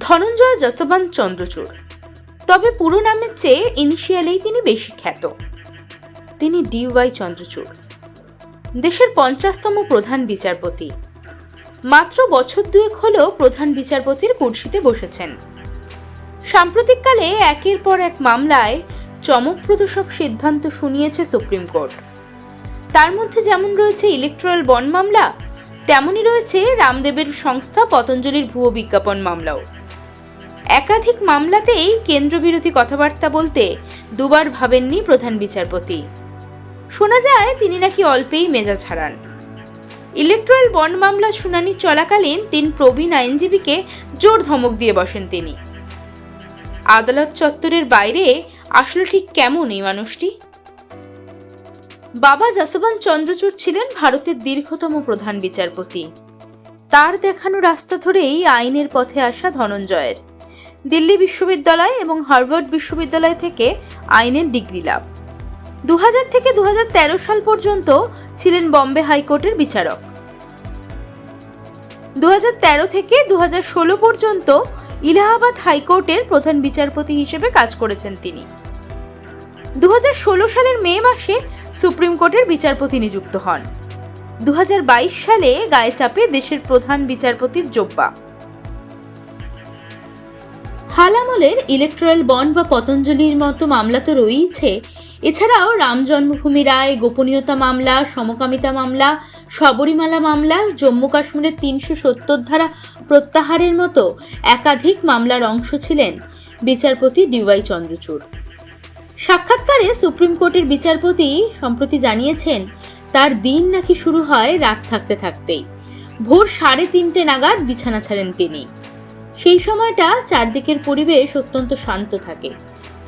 ধনঞ্জয় যশবন্ত চন্দ্রচূড়। তবে পুরো নামের চেয়ে ইনিশিয়ালেই তিনি বেশি খ্যাত। তিনি ডিওয়াই চন্দ্রচূড়। দেশের পঞ্চাশতম প্রধান বিচারপতি। মাত্র বছর দুয়েক হলেও প্রধান বিচারপতির কুর্সিতে বসেছেন। সাম্প্রতিককালে একের পর এক মামলায় চমকপ্রদ সব সিদ্ধান্ত শুনিয়েছে সুপ্রিম কোর্ট। তার মধ্যে যেমন রয়েছে ইলেকট্রাল বন্ড মামলা, তেমনই রয়েছে রামদেবের সংস্থা পতঞ্জলির ভুয়ো বিজ্ঞাপন মামলাও। একাধিক মামলাতেই কেন্দ্রবিরোধী কথাবার্তা বলতে দুবার ভাবেননি প্রধান বিচারপতি। শোনা যায়, তিনি নাকি অল্পেই মেজাজ হারান। ইলেকট্রাল বন্ড মামলা শুনানি চলাকালীন তিন প্রবীণ আইনজীবীকে জোর ধমক দিয়ে বসেন তিনি। আদালত চত্বরের বাইরে, আসলে ঠিক কেমন এই মানুষটি? বাবা যশবন্ত চন্দ্রচূড় ছিলেন ভারতের দীর্ঘতম প্রধান বিচারপতি। তার দেখানো রাস্তা ধরেই আইনের পথে আসা ধনঞ্জয়ের। দিল্লি বিশ্ববিদ্যালয় এবং হার্ভার্ড বিশ্ববিদ্যালয় থেকে আইনের ডিগ্রি লাভ। দু হাজার থেকে দুহাজার তেরো সাল পর্যন্ত ছিলেন বম্বে হাইকোর্টের বিচারক। দুহাজার তেরো থেকে দুহাজার ষোলো পর্যন্ত ইলাহাবাদ হাইকোর্টের প্রধান বিচারপতি হিসেবে কাজ করেছেন তিনি। দু হাজার ষোলো সালের মে মাসে সুপ্রিম কোর্টের বিচারপতি নিযুক্ত হন। দু হাজার বাইশ সালে গায়ে চাপে দেশের প্রধান বিচারপতির জব্বা। হাল আমলের ইলেকট্রাল বন্ড বা পতঞ্জলির মতো মামলা তো রয়েইছে। এছাড়াও রাম জন্মভূমি রায়, গোপনীয়তা মামলা, সমকামিতা মামলা, শবরীমালা মামলা, জম্মু কাশ্মীরের তিনশো সত্তর ধারা প্রত্যাহারের মতো একাধিক মামলার অংশ ছিলেন বিচারপতি ডিওয়াই চন্দ্রচূড়। সাক্ষাৎকারে সুপ্রিম কোর্টের বিচারপতি সম্প্রতি জানিয়েছেন, তার দিন নাকি শুরু হয় রাত থাকতে থাকতেই। ভোর সাড়ে তিনটে নাগাদ বিছানা ছাড়েন তিনি। সেই সময়টা চারদিকের পরিবেশ অত্যন্ত শান্ত থাকে।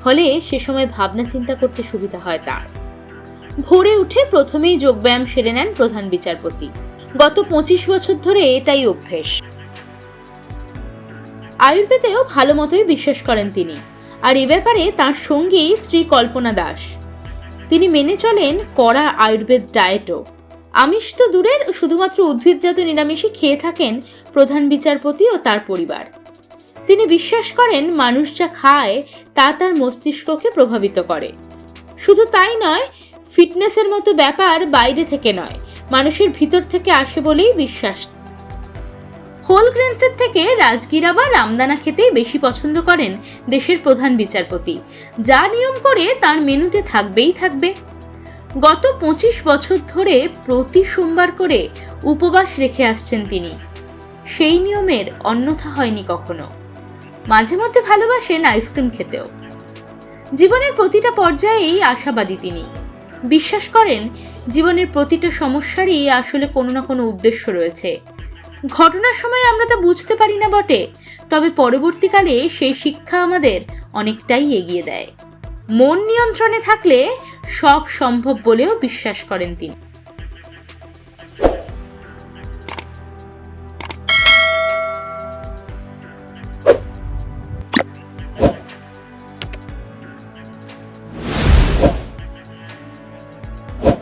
ফলে সে সময় ভাবনা চিন্তা করতে সুবিধা হয় তার। ভোরে উঠে প্রথমেই যোগব্যায়াম সেরে নেন প্রধান বিচারপতি। গত পঁচিশ বছর ধরে এটাই অভ্যেস। আয়ুর্বেদেও ভালো মতোই বিশ্বাস করেন তিনি। আর এ ব্যাপারে তার সঙ্গী স্ত্রী কল্পনা দাস। তিনি মেনে চলেন কড়া আয়ুর্বেদ ডায়েটও। আমিষ তো দূরের শুধুমাত্র উদ্ভিদজাত নিরামিষই খেয়ে থাকেন প্রধান বিচারপতি ও তার পরিবার। তিনি বিশ্বাস করেন মানুষ যা খায় তা তার মস্তিষ্ককে প্রভাবিত করে। শুধু তাই নয়, ফিটনেসের মতো ব্যাপার বাইরে থেকে নয়, মানুষের ভিতর থেকে আসে বলেই বিশ্বাস। হোল গ্রেনসের থেকে রাজগিরা বা রামদানা খেতেই বেশি পছন্দ করেন দেশের প্রধান বিচারপতি। যা নিয়ম করে তার মেনুতে থাকবেই থাকবে। গত পঁচিশ বছর ধরে প্রতি সোমবার করে উপবাস রেখে আসছেন তিনি। সেই নিয়মের অন্যথা হয়নি কখনো। মাঝে মধ্যে ভালোবাসেন আইসক্রিম খেতেও। জীবনের প্রতিটা পর্যায়েই আশাবাদী তিনি। বিশ্বাস করেন, জীবনের প্রতিটা সমস্যারই আসলে কোনো না কোনো উদ্দেশ্য রয়েছে। ঘটনার সময় আমরা তা বুঝতে পারি না বটে, তবে পরবর্তীকালে সেই শিক্ষা আমাদের অনেকটাই এগিয়ে দেয়। মন নিয়ন্ত্রণে থাকলে সব সম্ভব বলেও বিশ্বাস করেন তিনি।